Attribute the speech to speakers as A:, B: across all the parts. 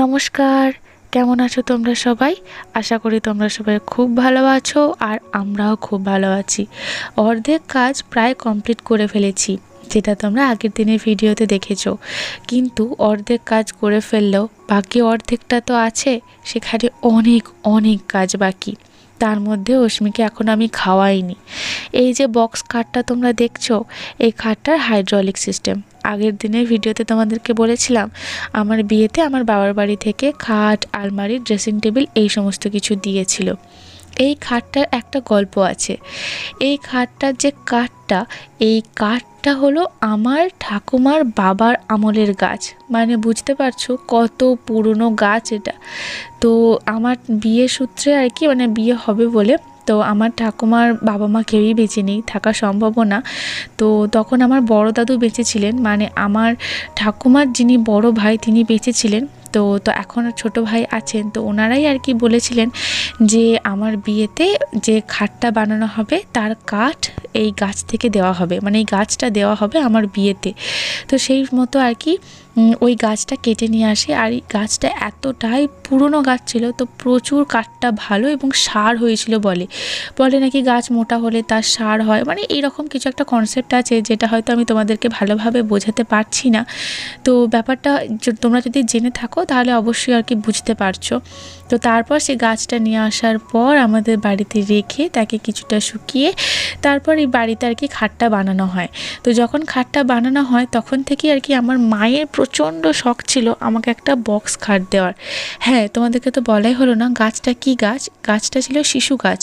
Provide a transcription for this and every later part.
A: নমস্কার, কেমন আছো তোমরা সবাই? আশা করি তোমরা সবাই খুব ভালো আছো আর আমরাও খুব ভালো আছি। অর্ধেক কাজ প্রায় কমপ্লিট করে ফেলেছি, যেটা তোমরা আগের দিনের ভিডিওতে দেখেছ। কিন্তু অর্ধেক কাজ করে ফেললেও বাকি অর্ধেকটা তো আছে, সেখানে অনেক অনেক কাজ বাকি। তার মধ্যে অশ্মিকে এখন আমি খাওয়াইনি। এই যে বক্স খাটটা তোমরা দেখছ, এই খাটটার হাইড্রোলিক সিস্টেম আগের দিনের ভিডিওতে তোমাদেরকে বলেছিলাম, আমার বিয়েতে আমার বাবার বাড়ি থেকে খাট, আলমারি, ড্রেসিং টেবিল এই সমস্ত কিছু দিয়েছিল। এই খাটটার একটা গল্প আছে। এই খাটটার যে কাঠটা, এই কাঠটা হলো আমার ঠাকুমার বাবার আমলের গাছ। মানে বুঝতে পারছ কত পুরনো গাছ এটা। তো আমার বিয়ে সূত্রে আর কি মানে বিয়ে হবে বলে তো আমার ঠাকুমার বাবা মা কেউই বেঁচে নেই, থাকা সম্ভবও না। তো তখন আমার বড় দাদু বেঁচে ছিলেন মানে আমার ঠাকুমার যিনি বড় ভাই তিনি বেঁচে ছিলেন। তো তো এখন ছোট ভাই আছেন, তো ওনারাই আর কি বলেছিলেন যে আমার বিয়েতে যে খাটটা বানানো হবে তার কাঠ এই গাছ থেকে দেওয়া হবে মানে এই গাছটা দেওয়া হবে আমার বিয়েতে। তো সেই মতো আর কি ওই গাছটা কেটে নিয়ে আসে। আর এই গাছটা এতটাই পুরনো গাছ ছিল তো প্রচুর কাঠটা ভালো এবং সার হয়েছিল বলে। বলে নাকি গাছ মোটা হলে তার সার হয়। মানে এরকম কিছু একটা কনসেপ্ট আছে যেটা হয়তো আমি তোমাদেরকে ভালোভাবে বোঝাতে পারছি না। তো ব্যাপারটা তোমরা যদি জেনে থাকো তাহলে অবশ্যই আর কি বুঝতে পারছ। তো তারপর সে গাছটা নিয়ে আসার পর আমাদের বাড়িতে রেখে তাকে কিছুটা শুকিয়ে তারপর এই বাড়িতে আর কি খাটটা বানানো হয়। তো যখন খাটটা বানানো হয় তখন থেকেই আর কি আমার মায়ের প্রচণ্ড শখ ছিল আমাকে একটা বক্স খাট দেওয়ার। হ্যাঁ তোমাদেরকে তো বলাই হলো না গাছটা কি গাছ? গাছটা ছিল শিশু গাছ।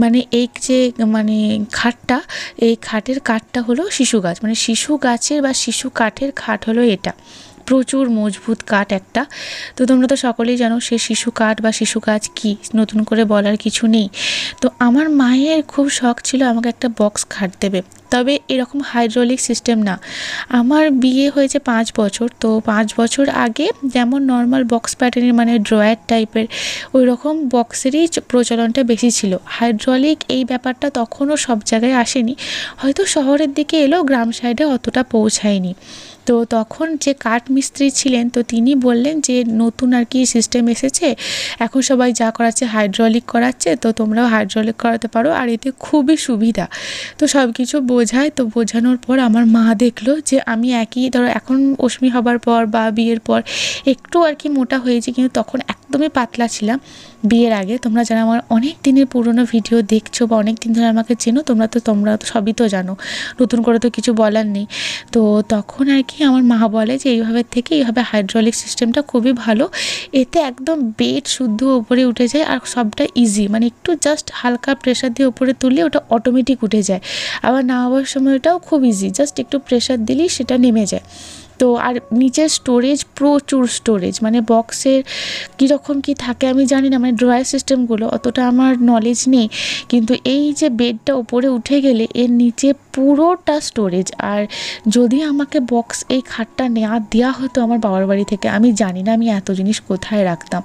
A: মানে এই যে মানে খাটটা, এই খাটের কাঠটা হলো শিশু গাছ। মানে শিশু গাছের বা শিশু কাঠের খাট হলো এটা। প্রচুর মজবুত কাঠ একটা। তো তোমরা তো সকলেই জানো সে শিশু কাঠ বা শিশু গাছ কি? নতুন করে বলার কিছু নেই। তো আমার মায়ের খুব শখ ছিল আমাকে একটা বক্স খাট দেবে। তবে এরকম হাইড্রোলিক সিস্টেম না। আমার বিয়ে হয়েছে পাঁচ বছর, তো পাঁচ বছর আগে যেমন নর্মাল বক্স প্যাটার্নের মানে ড্রয়ার টাইপের ওই রকম বক্সেরই প্রচলনটা বেশি ছিল। হাইড্রোলিক এই ব্যাপারটা তখনও সব জায়গায় আসেনি। হয়তো শহরের দিকে এলো, গ্রাম সাইডে অতটা পৌঁছায়নি। তো তখন যে কাঠ মিস্ত্রি ছিলেন, তো তিনি বললেন যে, নতুন আর কি সিস্টেম এসেছে। এখন সবাই যা করাচ্ছে হাইড্রোলিক করাচ্ছে, তো তোমরাও হাইড্রোলিক করাতে পারো, আর এতে খুবই সুবিধা। তো সব কিছু বোঝায়, তো বোঝানোর পর আমার মা দেখল যে আমি একই, ধরো এখন অশ্মি হবার পর বা বিয়ের পর একটু আর কি মোটা হয়েছি, কিন্তু তখন একদমই পাতলা ছিলাম। বিয়ের আগে তোমরা যারা আমার অনেক দিনের পুরনো ভিডিও দেখছ বা অনেক দিন ধরে আমাকে চেনো, তোমরা তো তোমরা তো সবই তো জানো, নতুন করে তো কিছু বলার নেই। তো তখন আর কি আমার মা বলে যে এইভাবে থেকে এইভাবে হাইড্রোলিক সিস্টেমটা খুবই ভালো, এতে একদম বেড শুদ্ধ উপরে উঠে যায় আর সবটা ইজি মানে একটু জাস্ট হালকা প্রেশার দিয়ে উপরে তুললে ওটা অটোমেটিক উঠে যায়। আবার নামাবার সময় ওটাও খুব ইজি জাস্ট একটু প্রেশার দিলেই সেটা নেমে যায়। তো আর নিচের স্টোরেজ প্রচুর স্টোরেজ মানে বক্সের কীরকম কি থাকে আমি জানি না মানে ড্রয়ার সিস্টেমগুলো অতটা আমার নলেজ নেই, কিন্তু এই যে বেডটা উপরে উঠে গেলে এর নিচে পুরোটা স্টোরেজ আর যদি আমাকে বক্স এই খাটটা নেওয়া দেওয়া হতো আমার বাবার বাড়ি থেকে, আমি জানি না আমি এত জিনিস কোথায় রাখতাম।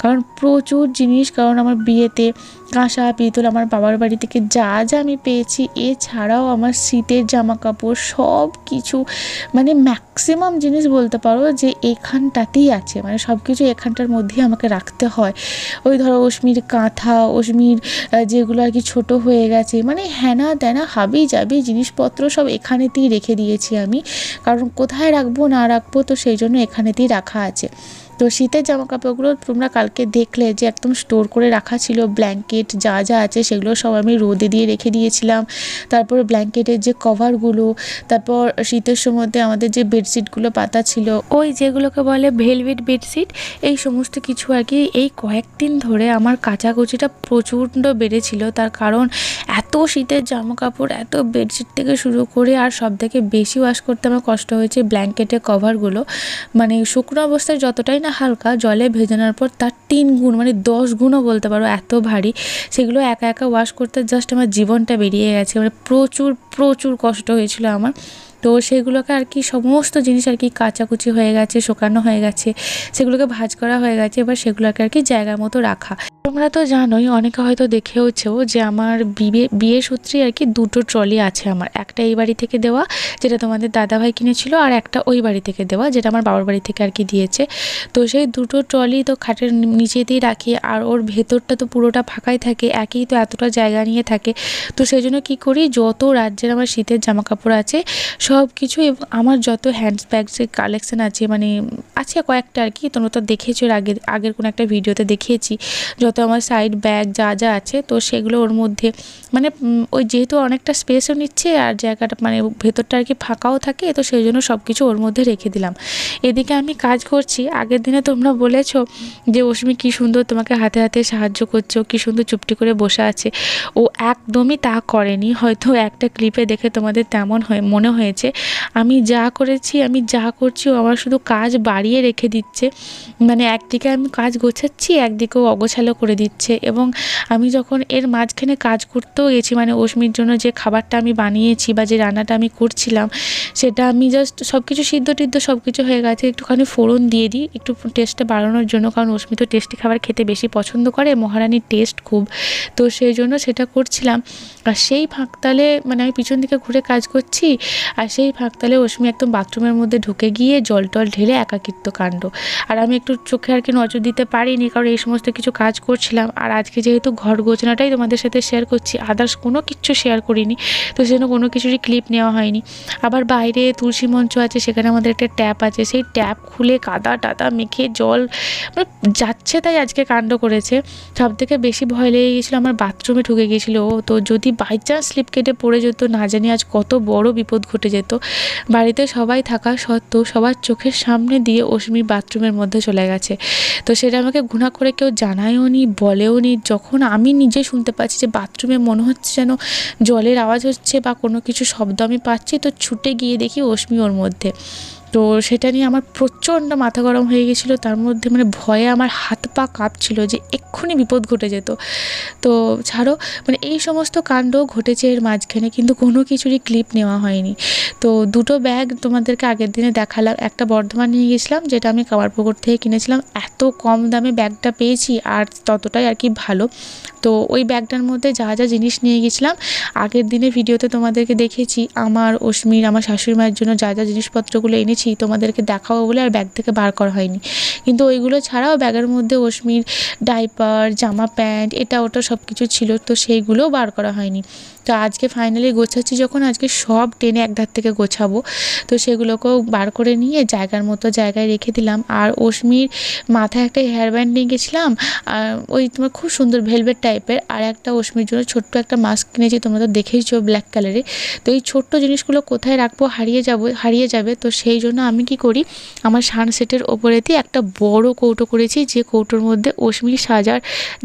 A: কারণ প্রচুর জিনিস, কারণ আমার বিয়েতে কাঁসা, পিতল, আমার বাবার বাড়ি থেকে যা যা আমি পেয়েছি, এছাড়াও আমার শীতের জামা কাপড় সব কিছু মানে ম্যাক্সিমাম জিনিস বলতে পারো যে এখানটাতেই আছে। মানে সব কিছু এখানটার মধ্যেই আমাকে রাখতে হয়। ওই ধরো অশ্মির কাঁথা, অশ্মির যেগুলো আর কি ছোটো হয়ে গেছে মানে হ্যানা ত্যানা হাবি যাবি জিনিসপত্র সব এখানেতেই রেখে দিয়েছি আমি। কারণ কোথায় রাখব, না রাখব, তো সেই জন্য এখানেতেই রাখা আছে। তো শীতের জামা কাপড়গুলো তোমরা কালকে দেখলে যে একদম স্টোর করে রাখা ছিল। ব্ল্যাঙ্কেট যা যা আছে সেগুলো সব আমি রোদে দিয়ে রেখে দিয়েছিলাম। তারপর ব্ল্যাঙ্কেটের যে কভারগুলো তারপর শীতের সময়তে আমাদের যে বেডশিটগুলো পাতা ছিল, ওই যেগুলোকে বলে ভেলভেট বেডশিট এই সমস্ত কিছু আর কি এই কয়েকদিন ধরে আমার কাচাকুচিটা প্রচণ্ড বেড়েছিল। তার কারণ এত শীতের জামা কাপড় এত বেডশিট থেকে শুরু করে আর সব থেকে বেশি ওয়াশ করতে আমার কষ্ট হয়েছে ব্ল্যাঙ্কেটের কভারগুলো মানে শুকনো অবস্থায় যতটাই না হালকা, জলে ভেজানোর পর তার তিন গুণ মানে দশ গুণও বলতে পারো, এত ভারী। সেগুলো একা একা ওয়াশ করতে জাস্ট আমার জীবনটা বেরিয়ে গেছে মানে প্রচুর প্রচুর কষ্ট হয়েছিল আমার। তো সেগুলোকে আর কি সমস্ত জিনিস আর কি কাচাকুচি হয়ে গেছে, শুকানো হয়ে গেছে, সেগুলোকে ভাজ করা হয়ে গেছে, এবার সেগুলোকে আর কি জায়গা মতো রাখা। তোমরা তো জানোই, অনেকে হয়তো দেখেওছেও যে আমার বিয়ে বিয়ে সূত্রে আর কি দুটো ট্রলি আছে আমার। একটা এই বাড়ি থেকে দেওয়া, যেটা তোমাদের দাদাভাই কিনেছিল, আর একটা ওই বাড়ি থেকে দেওয়া, যেটা আমার বাবার বাড়ি থেকে আর কি দিয়েছে। তো সেই দুটো ট্রলি তো খাটের নিচেতেই রাখি, আর ওর ভেতরটা তো পুরোটা ফাঁকাই থাকে, একই তো এতটা জায়গা নিয়ে থাকে। তো সেই জন্য কী করি, যত রাজ্যের আমার শীতের জামা কাপড় আছে সব কিছু আমার যত হ্যান্ডস ব্যাগসের কালেকশান আছে মানে আছে কয়েকটা আর কি, তোমরা তো দেখেছ আগের আগের কোনো একটা ভিডিওতে দেখিয়েছি। যত আমার সাইড ব্যাগ যা যা আছে, তো সেগুলো ওর মধ্যে মানে ওই যেহেতু অনেকটা স্পেসও নিচ্ছে আর জায়গাটা মানে ভেতরটা আর কি ফাঁকাও থাকে, তো সেই জন্য সব কিছু ওর মধ্যে রেখে দিলাম। এদিকে আমি কাজ করছি। আগের দিনে তোমরা বলেছ যে অশ্মি কী সুন্দর তোমাকে হাতে হাতে সাহায্য করছ কী সুন্দর চুপটি করে বসে আছে। ও একদমই তা করেনি। হয়তো একটা ক্লিপে দেখে তোমাদের তেমন হয়ে, মনে হয়েছে। আমি যা করেছি, আমি যা করছি, ও আমার শুধু কাজ বাড়িয়ে রেখে দিচ্ছে। মানে একদিকে আমি কাজ গোছাচ্ছি একদিকেও অগোছালো করে দিচ্ছে এবং আমি যখন এর মাঝখানে কাজ করতেও গেছি মানে অশ্মির জন্য যে খাবারটা আমি বানিয়েছি বা যে রান্নাটা আমি করছিলাম, সেটা আমি জাস্ট সব কিছু সিদ্ধ টিদ্ধ সব কিছু হয়ে গেছে। একটুখানি ফোড়ন দিয়ে দিই, একটু টেস্টটা বাড়ানোর জন্য, কারণ অশ্মি তো টেস্টি খাবার খেতে বেশি পছন্দ করে, মহারানির টেস্ট খুব। তো সেই জন্য সেটা করছিলাম। আর সেই ফাঁকতালে মানে আমি পিছন দিকে ঘুরে কাজ করছি, আর সেই ফাঁকতালে অশ্মি একদম বাথরুমের মধ্যে ঢুকে গিয়ে জল টল ঢেলে একাকিত্ব কাণ্ড। আর আমি একটু চোখে আর কি নজর দিতে পারিনি, কারণ এই সমস্ত কিছু কাজ করছিলাম। আর আজকে যেহেতু ঘর গোছানোটাই তোমাদের সাথে শেয়ার করছি আদার্স কোনো কিছু শেয়ার করিনি, তো সেজন্য কোনো কিছুরই ক্লিপ নেওয়া হয়নি। আবার বাইরে তুলসী মঞ্চ আছে, সেখানে আমাদের একটা ট্যাপ আছে, সেই ট্যাপ খুলে কাদা টাদা মেখে জল মানে যাচ্ছে তাই আজকে কাণ্ড করেছে। সব থেকে বেশি ভয় লেগে গেছিল আমার বাথরুমে ঢুকে গিয়েছিল। তো যদি বাই চান্স স্লিপ কেটে পড়ে যেত, না জানি আজ কত বড় বিপদ ঘটে যেত। বাড়িতে সবাই থাকা সত্ত্বেও সবার চোখের সামনে দিয়ে অশ্মি বাথরুমের মধ্যে চলে গেছে। তো সেটা আমাকে ঘুণা করে কেউ জানায়ও নি বলেও নি যখন আমি নিজে শুনতে পাচ্ছি যে বাথরুমে মনে হচ্ছে যেন জলের আওয়াজ হচ্ছে বা কোনো কিছু শব্দ আমি পাচ্ছি, তো ছুটে গিয়ে দেখি অশ্মি ওর মধ্যে। তো সেটা নিয়ে আমার প্রচণ্ড মাথা গরম হয়ে গেছিল। তার মধ্যে মানে ভয়ে আমার হাত পা কাঁপছিল যে এক্ষুনি বিপদ ঘটে যেত। তো ছাড়ো মানে এই সমস্ত কাণ্ড ঘটেছে এর মাঝখানে কিন্তু কোনো কিছুরই ক্লিপ নেওয়া হয়নি। তো দুটো ব্যাগ তোমাদেরকে আগের দিনে দেখালাম। একটা বর্ধমান নিয়ে গেছিলাম, যেটা আমি কামারপুকুর থেকে কিনেছিলাম। এত কম দামে ব্যাগটা পেয়েছি, আর ততটাই আর কি ভালো। তো ওই ব্যাগটার মধ্যে যা যা জিনিস নিয়ে গেছিলাম, আগের দিনে ভিডিওতে তোমাদেরকে দেখেছি, আমার অশ্মির আমার শাশুড়ি মায়ের জন্য যা যা জিনিসপত্রগুলো এনেছি তোমাদেরকে দেখাবো বলে আর ব্যাগ থেকে বার করা হয়নি। কিন্তু ওইগুলো ছাড়াও ব্যাগের মধ্যে অশ্মির ডাইপার, জামা প্যান্ট, এটা ওটা সব কিছু ছিল, তো সেইগুলোও বার করা হয়নি। তো আজকে ফাইনালি গোছাচ্ছি যখন, আজকে সব টেনে এক ধার থেকে গোছাবো। তো সেগুলোকেও বার করে নিয়ে জায়গার মতো জায়গায় রেখে দিলাম। আর অশ্মির মাথায় একটা হেয়ার ব্যান্ড নিয়ে গেছিলাম, আর ওই তোমার খুব সুন্দর ভেলভেট টাইপের আর একটা অশ্মির জন্য ছোট্ট একটা মাস্ক কিনেছি, তোমরা তো দেখেইছো ব্ল্যাক কালারে তো এই ছোট্ট জিনিসগুলো কোথায় রাখব, হারিয়ে যাব, হারিয়ে যাবে, তো সেই জন্য আমি কি করি, আমার সানসেটের ওপরে দিয়ে একটা বড় কৌটো করেছি, যে কৌটোর মধ্যে অশ্মির সাজার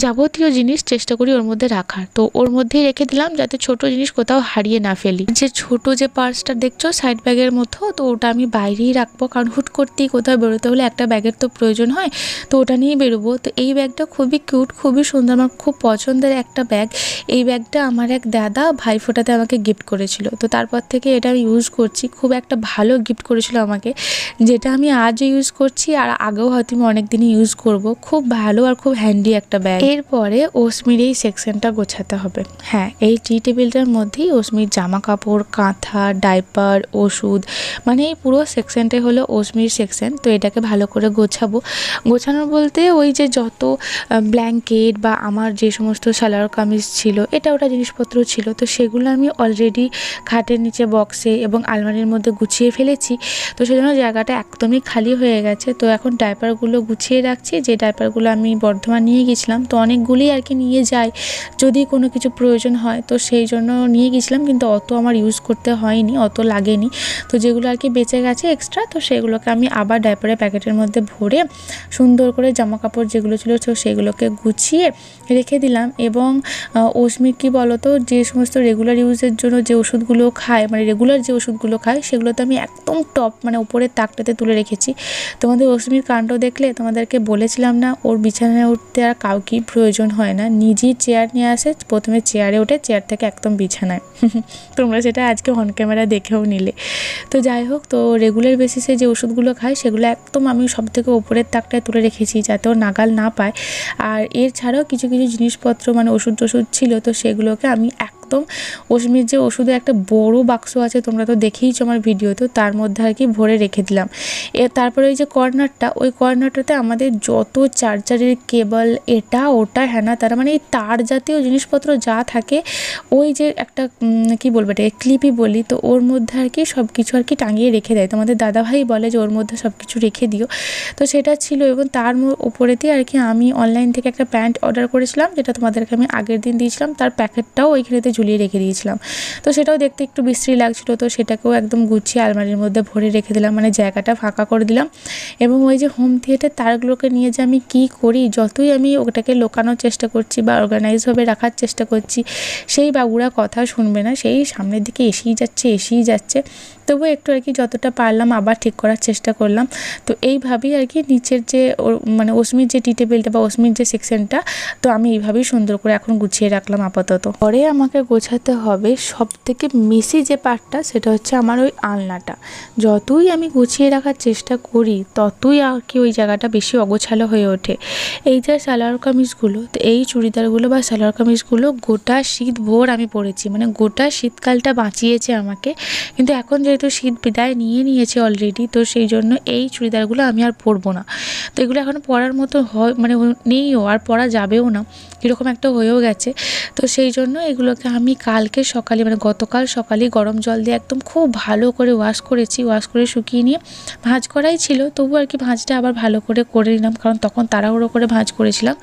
A: যাবতীয় জিনিস চেষ্টা করি ওর মধ্যে রাখার। তো ওর মধ্যেই রেখে দিলাম যাতে ছোট জিনিস কোথাও হারিয়ে না ফেলি। যে ছোট যে পার্সটা দেখছ সাইড ব্যাগের মতো তো ওটা আমি বাইরেই রাখব। কারণ হুট করতেই কোথাও বেরোতে হলে একটা ব্যাগের তো প্রয়োজন হয়, তো ওটা নিয়েই বেরোবো। তো এই ব্যাগটা খুবই কিউট খুবই সুন্দর, আমার খুব পছন্দের একটা ব্যাগ এই ব্যাগটা আমার এক দাদা ভাইফোঁটাতে আমাকে গিফট করেছিল। তো তারপর থেকে এটা আমি ইউজ করছি। খুব একটা ভালো গিফট করেছিল আমাকে, যেটা আমি আজও ইউজ করছি আর আগেও হয়তো আমি অনেক দিনই ইউজ করব। খুব ভালো আর খুব হ্যান্ডি একটা ব্যাগ এরপরে ওসমির এই সেকশনটা গোছাতে হবে। হ্যাঁ এই টি টেবিলটার মধ্যেই ওসমির জামা কাপড় কাঁথা ডাইপার ওষুধ মানে এই পুরো সেকশনটাই হলো ওসমির সেকশন তো এটাকে ভালো করে গোছাবো। গোছানো বলতে ওই যে যত ব্ল্যাঙ্কেট বা আমার যে সমস্ত সালোয়ার কামিজ ছিল, এটা ওটা জিনিসপত্র ছিল, তো সেগুলো আমি অলরেডি খাটের নিচে বক্সে এবং আলমারির মধ্যে গুছিয়ে ফেলেছি। তো সেজন্য জায়গাটা একদমই খালি হয়ে গেছে। তো এখন ডাইপারগুলো গুছিয়ে রাখছি। যে ডাইপারগুলো আমি বর্ধমান নিয়ে গেছিলাম, তো অনেকগুলি আর কি নিয়ে যাই। যদি কোনো কিছু প্রয়োজন হয়, তো সেই জন্য নিয়ে গেছিলাম, কিন্তু অত আমার ইউজ করতে হয়নি, অত লাগেনি। তো যেগুলো আর কি বেঁচে গেছে এক্সট্রা তো সেগুলোকে আমি আবার ডাইপারের প্যাকেটের মধ্যে ভরে সুন্দর করে জামা কাপড় যেগুলো ছিল তো সেগুলোকে গুছিয়ে রেখে দিলাম। এবং অস্মির কী বলতো, যে সমস্ত রেগুলার ইউজের জন্য যে ওষুধগুলো খায় মানে রেগুলার যে ওষুধগুলো খায় সেগুলো তো আমি একদম টপ মানে উপরের তাকটাতে তুলে রেখেছি। তোমাদের অশ্মির কাণ্ড দেখলে তোমাদেরকে বলেছিলাম না, ওর বিছানায় উঠতে আর কাউকেই প্রয়োজন হয় না। নিজেই চেয়ার নিয়ে আসে, প্রথমে চেয়ারে ওঠে চেয়ার থেকে এক একদম বিছানায়। তোমরা সেটা আজকে অন ক্যামেরা দেখেও নিলে। তো যাই হোক, তো রেগুলার বেসিসে যে ওষুধগুলো খায় সেগুলো একদম আমি সব থেকে ওপরের তাকটায় তুলে রেখেছি যাতে ও নাগাল না পায়। আর এর ছাড়াও কিছু কিছু জিনিসপত্র মানে ওষুধ টষুধ ছিল, তো সেগুলোকে আমি একদম। অসমির যে ওষুধে একটা বড় বাক্স আছে, তোমরা তো দেখেইছো আমার ভিডিও তো তার মধ্যে আর কি ভরে রেখে দিলাম। এ, তারপরে ওই যে কর্নারটা, ওই কর্নারটাতে আমাদের যত চার্জারের কেবল, এটা, ওটা, হ্যানা, তারা মানে এই তার জাতীয় জিনিসপত্র যা থাকে, ওই যে একটা কি বলব এটা ক্লিপই বলি, তো ওর মধ্যে আর কি সব কিছু আর কি টাঙিয়ে রেখে দেয়। তোমাদের দাদাভাই বলে যে, ওর মধ্যে সব কিছু রেখে দিও। তো সেটা ছিল এবং তার ওপরেতেই আর কি আমি অনলাইন থেকে একটা প্যান্ট অর্ডার করেছিলাম, যেটা তোমাদেরকে আমি আগের দিন দিয়েছিলাম। তার প্যাকেটটাও ওইখানেতে ঝুলিয়ে রেখে দিয়েছিলাম। তো সেটাও দেখতে একটু বিশ্রী লাগছিল। তো সেটাকেও একদম গুছিয়ে আলমারির মধ্যে ভরে রেখে দিলাম। মানে জায়গাটা ফাঁকা করে দিলাম। এবং ওই যে হোম থিয়েটার তারগুলোকে নিয়ে যে আমি কি করি, যতই আমি ওটাকে লোকানোর চেষ্টা করছি বা অর্গানাইজভাবে রাখার চেষ্টা করছি, সেই বাবুরা কথা শুনবে না। সেই সামনের দিকে এসেই যাচ্ছে এসেই যাচ্ছে। তবুও একটু আর কি যতটা পারলাম আবার ঠিক করার চেষ্টা করলাম। তো এইভাবেই আর কি নিচের যে মানে অসমির যে টি টেবিলটা বা অসমির যে সেকশনটা, তো আমি এইভাবেই সুন্দর করে এখন গুছিয়ে রাখলাম আপাতত। পরে আমাকে গোছাতে হবে সব থেকে মেসি যে পার্টটা সেটা হচ্ছে আমার ওই আলনাটা। যতই আমি গুছিয়ে রাখার চেষ্টা করি, ততই আর কি ওই জায়গাটা বেশি অগোছালো হয়ে ওঠে। এই যে সালোয়ার কামিজগুলো, তো এই চুড়িদারগুলো বা সালোয়ার কামিজগুলো গোটা শীত ভোর আমি পরেছি। মানে গোটা শীতকালটা বাঁচিয়েছে আমাকে। কিন্তু এখন যেহেতু শীত বিদায় নিয়ে নিয়েছে অলরেডি তো সেই জন্য এই চুড়িদারগুলো আমি আর পরবো না। তো এগুলো এখন পরার মতো হয় মানে নেইও, আর পরা যাবেও না। এরকম একটা হয়েও গেছে। তো সেই জন্য এগুলোকে আমি কালকে সকালে মানে গতকাল সকালে গরম জল দিয়ে একদম খুব ভালো করে ওয়াশ করেছি ওয়াশ করে শুকিয়ে নিয়ে ভাঁজ করাই ছিল। তবু আর কি ভাঁজটা আবার ভালো করে করে নিলাম, কারণ তখন তাড়াহুড়ো করে ভাঁজ করেছিলাম।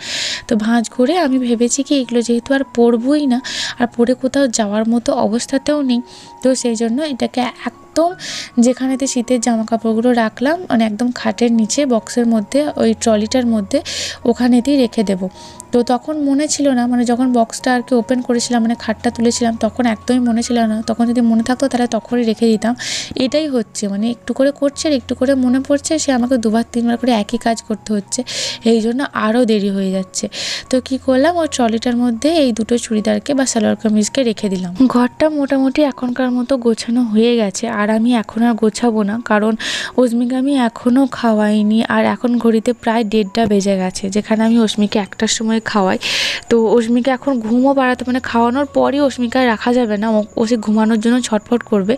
A: তো ভাঁজ করে আমি ভেবেছি কি এগুলো যেহেতু আর পরবই না, আর পরে কোথাও যাওয়ার মতো অবস্থাতেও নেই। তো সেই জন্য এটাকে একদম যেখানেতে শীতের জামা কাপড়গুলো রাখলাম মানে একদম খাটের নিচে, বক্সের মধ্যে, ওই ট্রলিটার মধ্যে ওখানেতেই রেখে দেবো। তো তখন মনে ছিল না মানে যখন বক্সটা আর কি ওপেন করেছিলাম মানে খাটটা তুলেছিলাম, তখন একদমই মনে ছিল না। তখন যদি মনে থাকতো তাহলে তখনই রেখে দিতাম। এটাই হচ্ছে মানে একটু করে করছে আর একটু করে মনে পড়ছে, সে আমাকে দুবার, তিনবার করে একই কাজ করতে হচ্ছে। এই জন্য আরও দেরি হয়ে যাচ্ছে। তো কি করলাম, ওই ট্রলিটার মধ্যে এই দুটো চুড়িদারকে বা সালোয়ার কামিজকে রেখে দিলাম। ঘরটা মোটামুটি এখনকার মতো গোছানো হয়ে গেছে। আর আমি এখন আর গোছাবো না, কারণ অস্মিকে আমি এখনও খাওয়াইনি আর এখন ঘড়িতে প্রায় দেড়টা বেজে গেছে, যেখানে আমি অস্মিকে একটার সময় খাওয়াই। তো অস্মিকে এখন ঘুমও বাড়াতে মানে খাওয়ানোর পরই অস্মিকা আর রাখা যাবে না, ও- সে ঘুমানোর জন্য ছটফট করবে।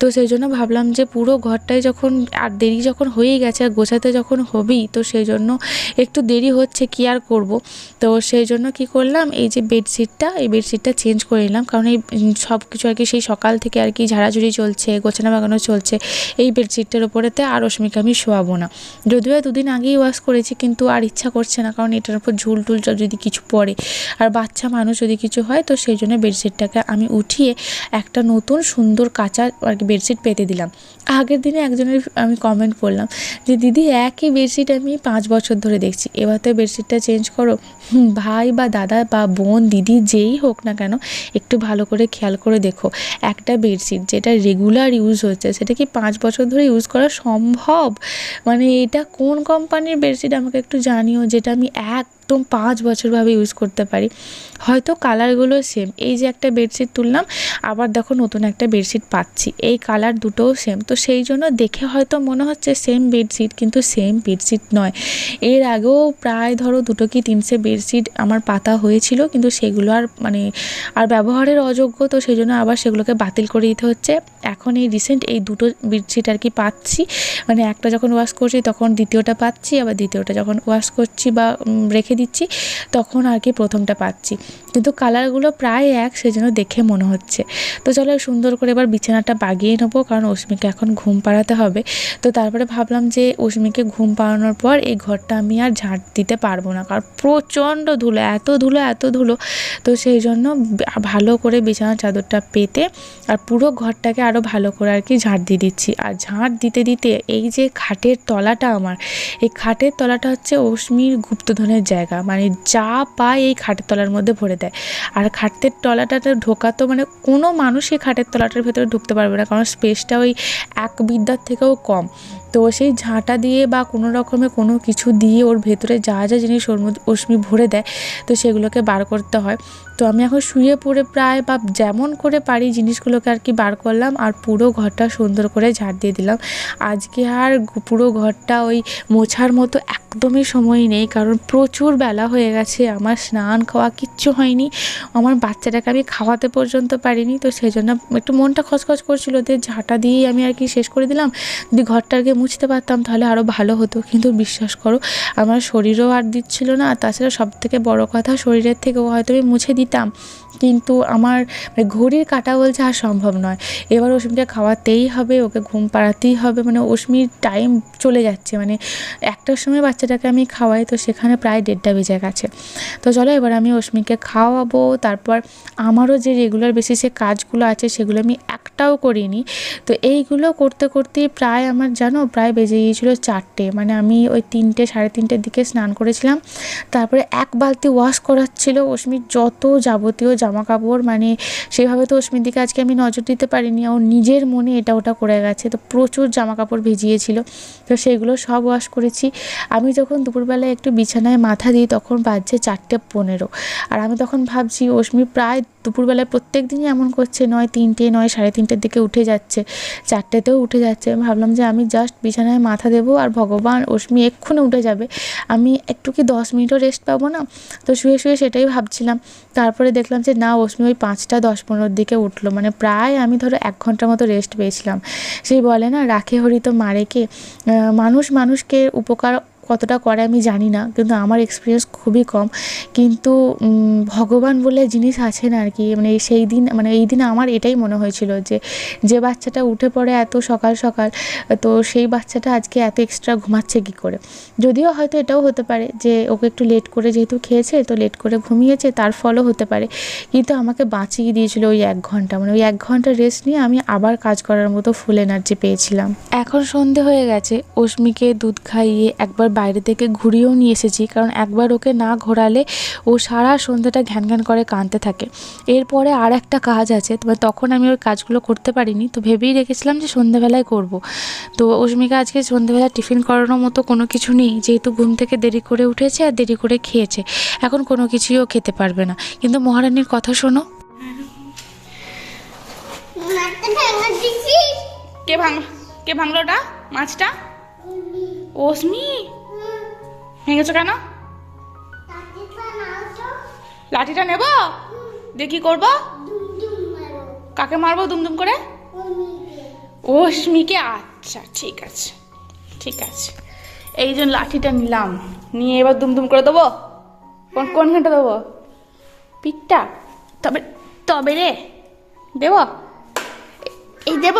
A: তো সেই জন্য ভাবলাম যে পুরো ঘরটাই যখন, আর দেরি যখন হয়েই গেছে, আর গোছাতে যখন হবেই, তো সেই জন্য একটু দেরি হচ্ছে, কি আর করব? তো সেই জন্য কি করলাম, এই যে বেডশিটটা, এই বেডশিটটা চেঞ্জ করে নিলাম, কারণ এই সব কিছু আর কি সেই সকাল থেকে আর কি ঝাড়াঝুড়ি চলছে, গোছানো বাগানো চলছে। এই বেডশিটটার ওপরেতে আর রশ্মিকে আমি শোয়াবো না। যদিও দুদিন আগেই ওয়াশ করেছি, কিন্তু আর ইচ্ছা করছে না, কারণ এটার উপর ঝুল টুল যদি কিছু পড়ে। আর বাচ্চা মানুষ যদি কিছু হয়, তো সেই জন্য বেডশিটটাকে আমি উঠিয়ে একটা নতুন সুন্দর কাঁচা আর কি বেডশিট পেতে দিলাম। আগের দিনে একজনের আমি কমেন্ট করলাম যে, দিদি, একই বেডশিট আমি পাঁচ বছর ধরে দেখছি। এবার তো বেডশিটটা চেঞ্জ করো। ভাই বা দাদা বা বোন, দিদি, যেই হোক না কেন, একটু ভালো করে খেয়াল করে দেখো। একটা বেডশিট যেটা রেগুলার ইউজ হচ্ছে। সেটা কি পাঁচ বছর ধরে ইউজ করা সম্ভব? মানে এটা কোন কোম্পানির বেডশিট? আমাকে একটু জানিও, যেটা আমি একদম পাঁচ বছরভাবে ইউজ করতে পারি। হয়তো কালারগুলো সেম এই যে একটা বেডশিট তুললাম, আবার দেখো নতুন একটা বেডশিট পাচ্ছি। এই কালার দুটোও সেম তো সেই জন্য দেখে হয়তো মনে হচ্ছে সেম বেডশিট কিন্তু সেম বেডশিট নয়। এর আগেও প্রায় ধরো দুটো কি তিনটে বেডশিট আমার পাতা হয়েছিল, কিন্তু সেগুলো আর মানে আর ব্যবহারের অযোগ্য, তো সেই জন্য আবার সেগুলোকে বাতিল করে দিতে হচ্ছে। এখন এই রিসেন্ট এই দুটো বেডশিট আর কি পাচ্ছি। মানে একটা যখন ওয়াশ করছি, তখন দ্বিতীয়টা পাচ্ছি, আবার দ্বিতীয়টা যখন ওয়াশ করছি বা রেখে দিচ্ছি, তখন আর কি প্রথমটা পাচ্ছি। কিন্তু কালারগুলো প্রায় এক, সেজন্য দেখে মনে হচ্ছে। তো চলো সুন্দর করে এবার বিছানাটা বাগিয়ে নেব, কারণ অস্মিকে এখন ঘুম পাড়াতে হবে। তো তারপরে ভাবলাম যে অশ্মিকে ঘুম পাড়ানোর পর এই ঘরটা আমি আর ঝাঁট দিতে পারব না, কারণ প্রচণ্ড ধুলো, এত ধুলো এত ধুলো। তো সেই জন্য ভালো করে বিছানার চাদরটা পেতে আর পুরো ঘরটাকে আরও ভালো করে আর কি ঝাঁট দিয়ে দিচ্ছি। আর ঝাঁট দিতে দিতে এই যে খাটের তলাটা আমার, এই খাটের তলাটা হচ্ছে অশ্মির গুপ্তধনের জায়গা। মানে যা পায় এই খাটের তলার মধ্যে ভরে দেয়। আর খাটের তলাটাতে ঢোকা তো মানে কোনো মানুষ এই খাটের তলাটার ভেতরে ঢুকতে পারবে না, কারণ স্পেসটা ওই এক বিদ্যার থেকেও কম। তো সেই ঝাঁটা দিয়ে বা কোনো রকমে কোনো কিছু দিয়ে ওর ভেতরে যা যা জিনিস ওর মধ্যে অশ্মি ভরে দেয়, তো সেগুলোকে বার করতে হয়। তো আমি এখন শুয়ে পড়ে প্রায় বা যেমন করে পারি জিনিসগুলোকে আর কি বার করলাম আর পুরো ঘরটা সুন্দর করে ঝাড় দিয়ে দিলাম। আজকে আর পুরো ঘরটা ওই মোছার মতো একদমই সময় নেই কারণ প্রচুর বেলা হয়ে গেছে, আমার স্নান খাওয়া কিচ্ছু হয়নি, আমার বাচ্চাটাকে আমি খাওয়াতে পর্যন্ত পারিনি তো সেই জন্য একটু মনটা খচখচ করছিল যে ঝাঁটা দিয়েই আমি আর কি শেষ করে দিলাম। যদি ঘরটা আগে মুছতে পারতাম তাহলে আরও ভালো হতো, কিন্তু বিশ্বাস করো আমার শরীরও আর দিচ্ছিল না। তাছাড়া সব থেকে বড় কথা শরীরের থেকেও হয়তো আমি মুছে দিতাম কিন্তু আমার মানে ঘড়ির কাটা বলছে আর সম্ভব নয়। এবার অশ্মিকে খাওয়াতেই হবে, ওকে ঘুম পাড়াতেই হবে মানে অশ্মির টাইম চলে যাচ্ছে। মানে একটার সময় বাচ্চাটাকে আমি খাওয়াই, তো সেখানে প্রায় দেড়টা বেজে গেছে। তো চলো এবার আমি অশ্মিকে খাওয়াবো। তারপর আমারও যে রেগুলার বেসিসে কাজগুলো আছে, সেগুলো আমি একটাও করিনি। তো এইগুলো করতে করতে প্রায় আমার, জানো, প্রায় বেজে গিয়েছিল চারটে। মানে আমি ওই তিনটে, সাড়ে তিনটের দিকে স্নান করেছিলাম। তারপরে এক বালতি ওয়াশ করার ছিল অশ্মির যত যাবতীয় জামা কাপড় মানে সেভাবে তো অশ্মির দিকে আজকে আমি নজর দিতে পারিনি। ও নিজের মনে এটা ওটা করে গেছে। তো প্রচুর জামা কাপড় ভিজিয়েছিল। তো সেগুলো সব ওয়াশ করেছি। আমি যখন দুপুরবেলায় একটু বিছানায় মাথা দিই, তখন বাজছে চারটে পনেরো। আর আমি তখন ভাবছি অশ্মি প্রায় দুপুরবেলায় প্রত্যেক দিনই এমন করছে, নয় তিনটে, নয় সাড়ে তিনটের দিকে উঠে যাচ্ছে। চারটেতেও উঠে যাচ্ছে। ভাবলাম যে আমি জাস্ট বিছানায় মাথা দেবো আর ভগবান অশ্মি এক্ষুনি উঠে যাবে। আমি একটু কি দশ মিনিটও রেস্ট পাবো না? তো শুয়ে শুয়ে সেটাই ভাবছিলাম। তারপরে দেখলাম যে না অশ্মি ওই পাঁচটা দশ পনেরোর দিকে উঠল। মানে প্রায় আমি ধরো এক ঘণ্টার মতো রেস্ট পেয়েছিলাম। সেই বলে না, রাখে হরি তো মারে কে? মানুষ মানুষকে উপকার কতটা করে আমি জানি না, কিন্তু আমার এক্সপিরিয়েন্স খুবই কম। কিন্তু ভগবান বলে জিনিস আছে না আর কি মানে সেই দিন মানে এই দিন আমার এটাই মনে হয়েছিল যে যে বাচ্চাটা উঠে পড়ে এত সকাল সকাল, তো সেই বাচ্চাটা আজকে এত এক্সট্রা ঘুমাচ্ছে কী করে? যদিও হয়তো এটাও হতে পারে যে, ওকে একটু লেট করে যেহেতু খেয়েছে, তো লেট করে ঘুমিয়েছে, তার ফলও হতে পারে। কিন্তু আমাকে বাঁচিয়ে দিয়েছিল ওই এক ঘণ্টা মানে ওই এক ঘণ্টা রেস্ট নিয়ে আমি আবার কাজ করার মতো ফুল এনার্জি পেয়েছিলাম। এখন সন্ধে হয়ে গেছে, অশ্মিকে দুধ খাইয়ে একবার বাইরে থেকে ঘুরিয়েও নিয়ে এসেছি কারণ একবার ওকে না ঘোরালে ও সারা সন্ধ্যাটা ঘ্যান ঘ্যান করে কাঁদতে থাকে। এরপরে আর একটা কাজ আছে তবে তখন আমি ওই কাজগুলো করতে পারিনি তো ভেবেই রেখেছিলাম যে সন্ধ্যাবেলায় করব। তো অস্মিকা আজকে সন্ধ্যাবেলা টিফিন করানোর মতো কোনো কিছু নেই যেহেতু ঘুম থেকে দেরি করে উঠেছে আর দেরি করে খেয়েছে এখন কোনো কিছুইও খেতে পারবে না। কিন্তু মহারানীর কথা শোনো।
B: কে ভাঙ কে ভাঙলো ওটা মাছটা? ওসমি ভেঙেছো কেন? লাঠিটা নেব? কি করব? কাকে মারবো দুমদুম করে? ওসমিকে আচ্ছা ঠিক আছে ঠিক আছে। এই জন্য লাঠিটা নিলাম নিয়ে এবার দুমদুম করে দেবো? কোন কোনখানটা দেবো? পিঠটা? তবে তবে রে দেব? এই দেব।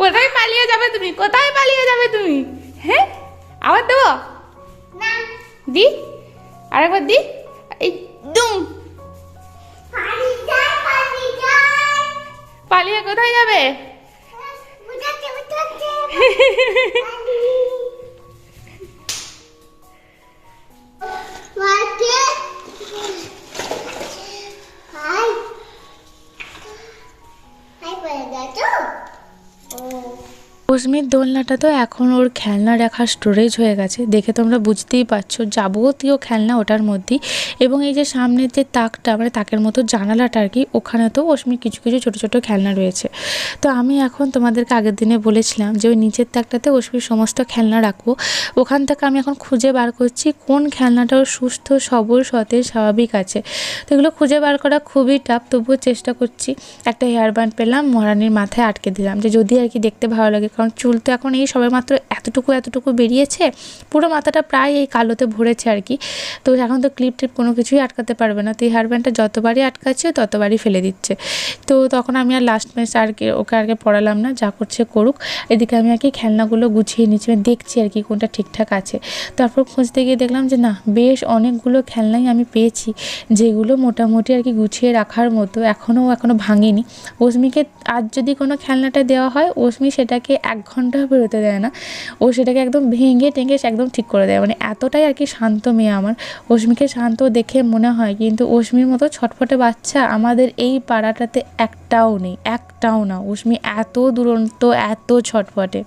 B: কোথায় পালিয়ে যাবে তুমি? কোথায় পালিয়ে যাবে তুমি? হ্যাঁ? আবার দেবো? দি? আরেকবার দি? এই দুম। পালিয়ে কোথায় যাবে?
A: অস্মির দোলনাটা তো এখন ওর খেলনা রাখার স্টোরেজ হয়ে গেছে। দেখে তোমরা বুঝতেই পারছ যাবতীয় খেলনা ওটার মধ্যেই এবং এই যে সামনের যে তাকটা মানে তাকের মতো জানালাটা আর কি ওখানে তো অস্মির কিছু কিছু ছোটো ছোটো খেলনা রয়েছে। তো আমি এখন তোমাদেরকে আগের দিনে বলেছিলাম যে ওই নিচের তাকটাতে অস্মির সমস্ত খেলনা রাখব। ওখান থেকে আমি এখন খুঁজে বার করছি কোন খেলনাটা ওর সুস্থ, সবল, সতেজ, স্বাভাবিক আছে। তো এগুলো খুঁজে বার করা খুবই টাফ তবুও চেষ্টা করছি। একটা হেয়ার ব্যান্ড পেলাম, মহারানীর মাথায় আটকে দিলাম যে যদি আর কি দেখতে ভালো লাগে, কারণ চুল তো এখন এই সবে মাত্র এতটুকু এতটুকু বেরিয়েছে, পুরো মাথাটা প্রায় এই কালোতে ভরেছে আর কি। তো এখন তো ক্লিপ টিপ কোনো কিছুই আটকাতে পারবে না। তো এই হেয়ার ব্যান্ডটা যতবারই আটকাচ্ছে, ততবারই ফেলে দিচ্ছে। তো তখন আমি আর লাস্ট ম্যাচ আর কি, ওকে আর কি পড়ালাম না, যা করছে করুক। এদিকে আমি আর কি খেলনাগুলো গুছিয়ে নিচ্ছি দেখছি আর কি কোনটা ঠিকঠাক আছে। তারপর খুঁজতে গিয়ে দেখলাম যে না, বেশ অনেকগুলো খেলনাই আমি পেয়েছি, যেগুলো মোটামুটি আর কি গুছিয়ে রাখার মতো, এখনও এখনও ভাঙেনি। অস্মিকে আজ যদি কোনো খেলনাটা দেওয়া হয় অস্মি সেটাকে এক এক ঘণ্টা বেরোতে দেয় না। ও সেটাকে একদম ভেঙে টেঙে একদম ঠিক করে দেয়। মানে এতটাই আর কি শান্ত মেয়ে আমার। অশ্মিকে শান্ত দেখে মনে হয় কিন্তু অশ্মির মতো ছটফটে বাচ্চা আমাদের এই পাড়াটাতে একটাও নেই, একটাও না। অশ্মি এত দুরন্ত, এত ছটফটে।